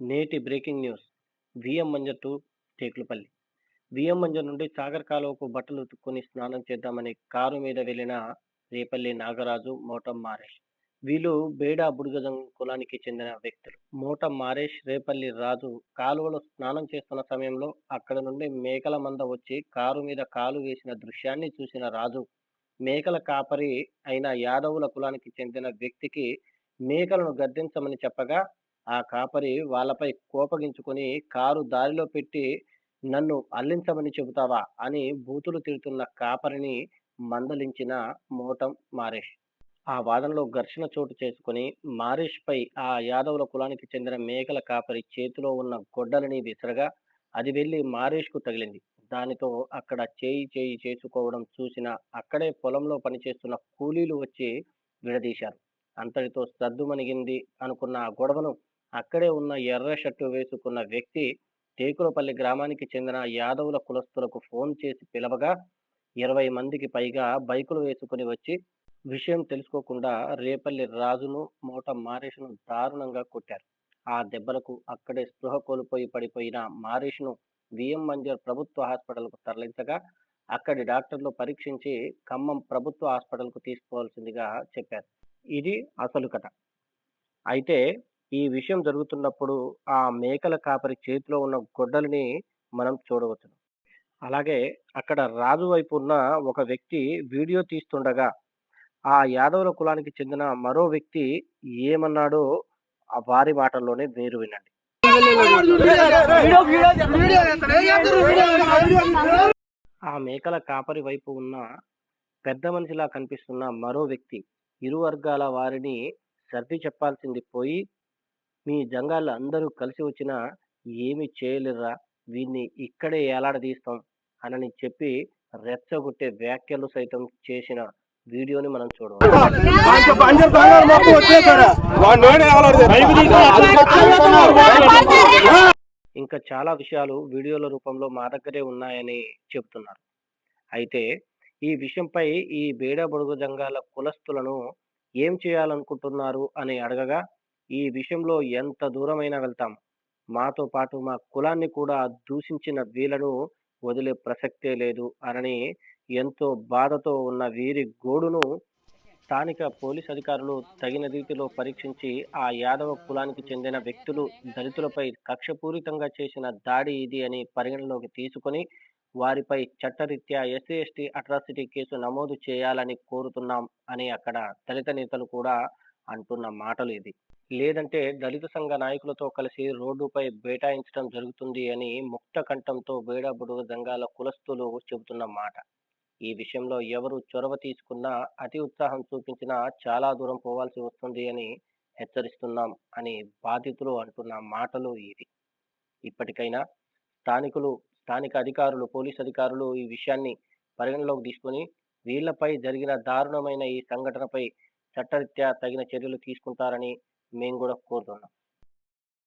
నేటి breaking news. V M Banjar to Tekulapalli. V M Banjar నుండి సాగర్ కాలువకు బట్టలు ఉతుక్కొని స్నానం చేద్దామని కారు మీద వెళ్ళిన రేపల్లి నాగరాజు మోటం మారేష్. వీళ్ళు బేడా బుడిగజం కులానికి చెందిన వ్యక్తులు. మోటం మారేష్ రేపల్లి రాజు కాలువలో స్నానం చేస్తున్న సమయంలో అక్కడ నుండి మేకల మంద వచ్చి కారు మీద కాలు వేసిన దృశ్యాన్ని చూసిన రాజు మేకల కాపరి అయిన యాదవుల కులానికి చెందిన వ్యక్తికి మేకలను గద్దించమని చెప్పగా ఆ కాపరి వాళ్ళపై కోపగించుకొని కారు దారిలో పెట్టి నన్ను అల్లించమని చెబుతావా? అని బూతులు తిడుతున్న కాపరిని మందలించిన మోటం మారేష్. ఆ వాదనలో ఘర్షణ చోటు చేసుకుని మారేష్ పై ఆ యాదవుల కులానికి చెందిన మేకల కాపరి చేతిలో ఉన్న గొడ్డలిని విసరగా అది వెళ్ళి మారేష్కు తగిలింది. దానితో అక్కడ చేయి చేయి చేసుకోవడం చూసిన అక్కడే పొలంలో పనిచేస్తున్న కూలీలు వచ్చి విడదీశారు. అంతటితో సద్దుమణిగింది అనుకున్న ఆ గొడవను అక్కడే ఉన్న ఎర్ర షర్టు వేసుకున్న వ్యక్తి టేకులపల్లి గ్రామానికి చెందిన యాదవుల కులస్తులకు ఫోన్ చేసి పిలవగా ఇరవై మందికి పైగా బైకులు వేసుకుని వచ్చి విషయం తెలుసుకోకుండా రేపల్లి రాజును మోట మారేషును దారుణంగా కొట్టారు. ఆ దెబ్బలకు అక్కడే స్పృహ కోల్పోయి పడిపోయిన మారేష్ను విఎం మంజర్ ప్రభుత్వ హాస్పిటల్కు తరలించగా అక్కడి డాక్టర్లు పరీక్షించి ఖమ్మం ప్రభుత్వ హాస్పిటల్కు తీసుకోవాల్సిందిగా చెప్పారు. ఇది అసలు కథ. అయితే ఈ విషయం జరుగుతున్నప్పుడు ఆ మేకల కాపరి చేతిలో ఉన్న గొడ్డలిని మనం చూడవచ్చు అలాగే అక్కడ రాజు వైపు ఉన్న ఒక వ్యక్తి వీడియో తీస్తుండగా ఆ యాదవుల కులానికి చెందిన మరో వ్యక్తి ఏమన్నాడో ఆ వారి మాటల్లోనే మీరు వినండి. ఆ మేకల కాపరి వైపు ఉన్న పెద్ద మనిషిలా కనిపిస్తున్న మరో వ్యక్తి ఇరు వర్గాల వారిని సర్ది చెప్పాల్సింది పోయి మీ జంగాళ్ళు అందరూ కలిసి వచ్చినా ఏమి చేయలేరా వీన్ని ఇక్కడే ఏలాడదీస్తాం అనని చెప్పి రెచ్చగొట్టే వ్యాఖ్యలు సైతం చేసిన వీడియోని మనం చూడవచ్చు. ఇంకా చాలా విషయాలు వీడియోల రూపంలో మా దగ్గరే ఉన్నాయని చెబుతున్నారు అయితే ఈ విషయంపై ఈ బేడా బడుగు జంగాల కులస్తులను ఏం చేయాలనుకుంటున్నారు అని అడగగా ఈ విషయంలో ఎంత దూరమైనా వెళ్తాం. మాతో పాటు మా కులాన్ని కూడా దూషించిన వీళ్ళను వదిలే ప్రసక్తే లేదు అని ఎంతో బాధతో ఉన్న వీరి గోడును స్థానిక పోలీస్ అధికారులు తగిన రీతిలో పరీక్షించి ఆ యాదవ కులానికి చెందిన వ్యక్తులు దళితులపై కక్షపూరితంగా చేసిన దాడి ఇది అని పరిగణలోకి తీసుకొని వారిపై చట్టరీత్యా ఎస్సీ ఎస్టీ అట్రాసిటీ కేసు నమోదు చేయాలని కోరుతున్నాం అని అక్కడ దళిత నేతలు కూడా అంటున్న మాటలు ఇది. లేదంటే దళిత సంఘ నాయకులతో కలిసి రోడ్డుపై బైఠాయించడం జరుగుతుంది అని ముక్త కంఠంతో బేడా బుడుగు దంగాల కులస్తులు చెబుతున్న మాట. ఈ విషయంలో ఎవరు చొరవ తీసుకున్నా అతి ఉత్సాహం చూపించినా చాలా దూరం పోవాల్సి వస్తుంది అని హెచ్చరిస్తున్నాం అని బాధితులు అంటున్న మాటలు ఇది ఇప్పటికైనా స్థానికులు స్థానిక అధికారులు పోలీస్ అధికారులు ఈ విషయాన్ని పరిగణలోకి తీసుకొని వీళ్ళపై జరిగిన దారుణమైన ఈ సంఘటనపై చట్టరీత్యా తగిన చర్యలు తీసుకుంటారని మేము కూడా కోరుతున్నాం.